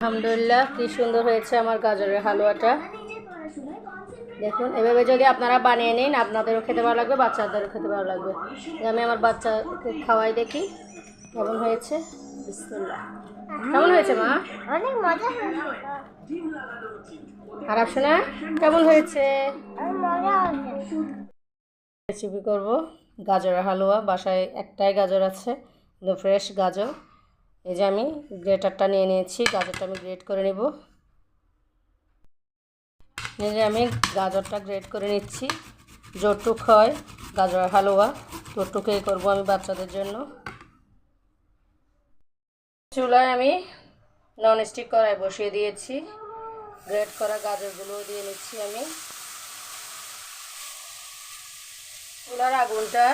আলহামদুলিল্লাহ কি সুন্দর হয়েছে আমার গাজরের হালুয়াটা। দেখুন এভাবে যদি আপনারা বানিয়ে নিন আপনাদেরও খেতে ভালো লাগবে বাচ্চাদেরও খেতে ভালো লাগবে। আমি আমার বাচ্চাকে খাওয়াই দেখি কেমন হয়েছে? বিসমিল্লাহ। কেমন হয়েছে মা? অনেক মজা আর শোনা? কেমন হয়েছে? রেসিপি করব। গাজরের হালুয়া বাসায় একটাই গাজর আছে ফ্রেশ গাজর। এই যে আমি গ্রেটারটা নিয়ে নিয়েছি, গাজরটা আমি গ্রেট করে নেব। এই যে আমি গাজরটা গ্রেট করে নিচ্ছি। যতটুক হয় গাজর হালুয়া ততটুকুই করব আমি বাচ্চাদের জন্য। চুলায় আমি নন স্টিক কড়াই বসিয়ে দিয়েছি। গ্রেট করা গাজরগুলো দিয়ে নিচ্ছি আমি। চুলার আগুনটা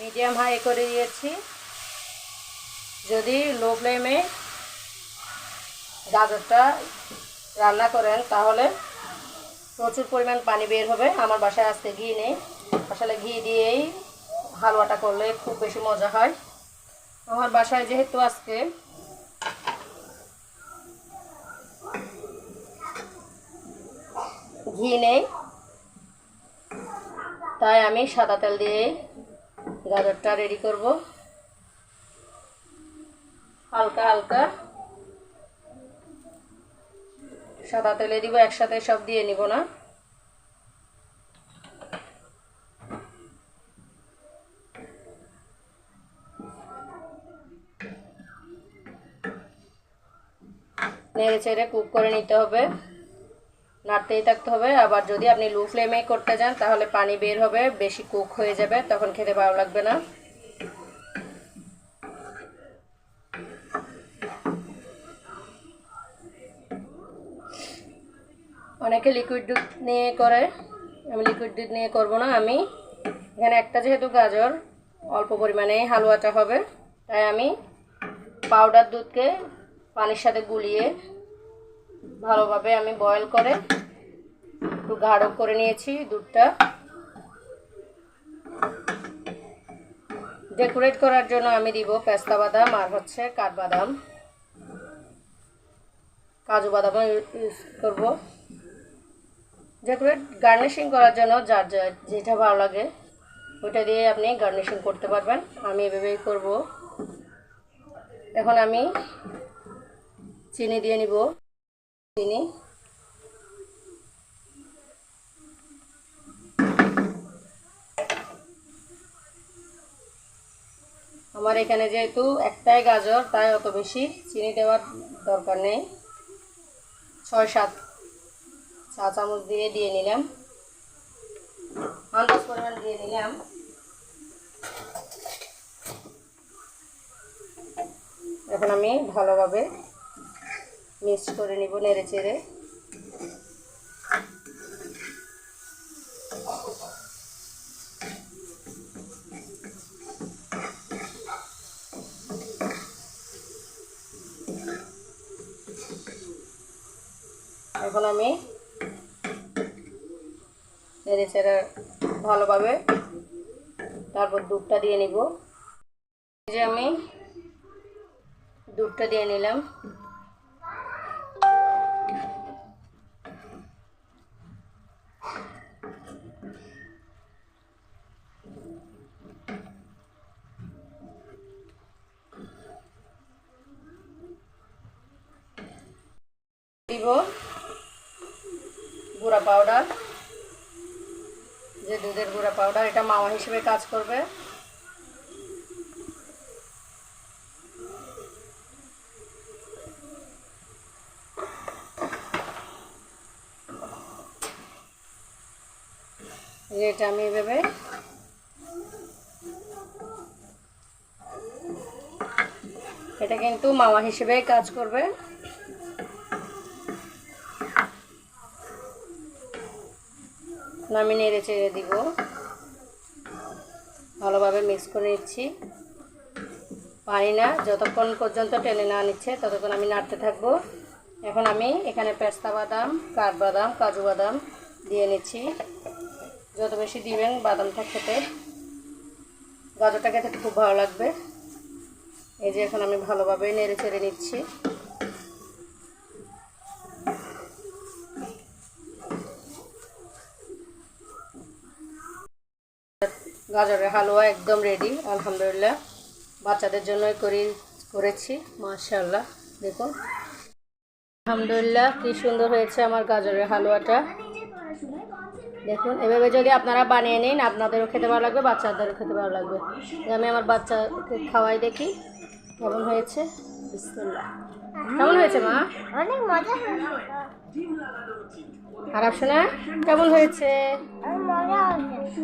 মিডিয়াম হাই করে দিয়েছি। যদি লো ফ্লেমে গাজরটা রান্না করেন, তাহলে প্রচুর পরিমাণ পানি বের হবে। আমার বাসায় আজকে ঘি নেই। আসলে ঘি দিয়েই হালুয়াটা করলে খুব বেশি মজা হয়। আমার বাসায় যেহেতু আজকে ঘি নেই, তাই আমি সাদা তেল দিয়ে গাজরটা রেডি করব। হালকা হালকা। সাদা তেলে দিব, একসাথে সব দিয়ে নিব না। নেড়ে চেড়ে কুক করে নিতে হবে। নাড়তেই থাকতে হবে। আবার যদি আপনি লো ফ্লেমে করতে যান তাহলে পানি বের হবে, বেশি কুক হয়ে যাবে, তখন খেতে ভালো লাগবে না। অনেকে লিকুইড দুধ নিয়ে করে। আমি লিকুইড দুধ নিয়ে করব না, আমি। এখানে একটা যেহেতু গাজর, অল্প পরিমাণে হালুয়াটা হবে। তাই আমি পাউডার দুধকে পানির সাথে গুলিয়ে ভালোভাবে আমি বয়েল করে একটু গাঢ় করে নিয়েছি দুধটা। ডেকোরেট করার জন্য আমি দিব পেস্তা বাদাম আর হচ্ছে কাঠবাদাম। কাজু বাদামও ইউজ করব। ডেকোরেট গার্নিশিং করার জন্য যার যা যেটা ভালো লাগে, ওইটা দিয়ে আপনি গার্নিশিং করতে পারবেন। আমি এভাবেই করব। এখন আমি চিনি দিয়ে নিব। চিনি। আমার এখানে যেহেতু একটাই গাজর, তাই অত বেশি চিনি দেওয়ার দরকার নেই। ছয় সাত চা চামচ দিয়ে দিয়ে নিলাম। আন্দাজ পরিমাণ দিয়ে নিলাম। এখন আমি ভালোভাবে মিক্স করে নিব নেড়ে চেড়ে এখন আমি নেড়ে চেড়ে ভালোভাবে তারপর দুধটা দিয়ে নিব। যে আমি দুধটা দিয়ে নিলাম। দিব গুঁড়া পাউডার। যে দুধের গুঁড়া পাউডার এটা মাওয়া হিসেবে কাজ করবে। এটা আমি এভাবে এটা কিন্তু মাওয়া হিসেবে কাজ করবে। আমি নেড়ে চেড়ে দিব। ভালোভাবে মিক্স করে নিচ্ছি। পানি না, যতক্ষণ পর্যন্ত টেনে না নিচ্ছে, ততক্ষণ আমি নাড়তে থাকব। এখন আমি এখানে পেস্তা বাদাম, কাঠবাদাম, কাজু বাদাম দিয়ে নিচ্ছি। যত বেশি দিবেন বাদামটা খেতে। গাজরটা খেতে খুব ভালো লাগবে। এই যে এখন আমি ভালোভাবে নেড়ে চেড়ে নিচ্ছি। গাজরের হালুয়া একদম রেডি আলহামদুলিল্লাহ। বাচ্চাদের জন্যই করি করেছি মাশাল্লাহ দেখুন। আলহামদুলিল্লাহ কি সুন্দর হয়েছে আমার গাজরের হালুয়াটা। দেখুন এভাবে যদি আপনারা বানিয়ে নিন আপনাদেরও খেতে ভালো লাগবে বাচ্চাদেরও খেতে ভালো লাগবে। আমি আমার বাচ্চাকে খাওয়াই দেখি কেমন হয়েছে? বিসমিল্লাহ। কেমন হয়েছে মা? অনেক মজা হয়েছে। খারাপ শোনা? কেমন হয়েছে? মজা হয়েছে।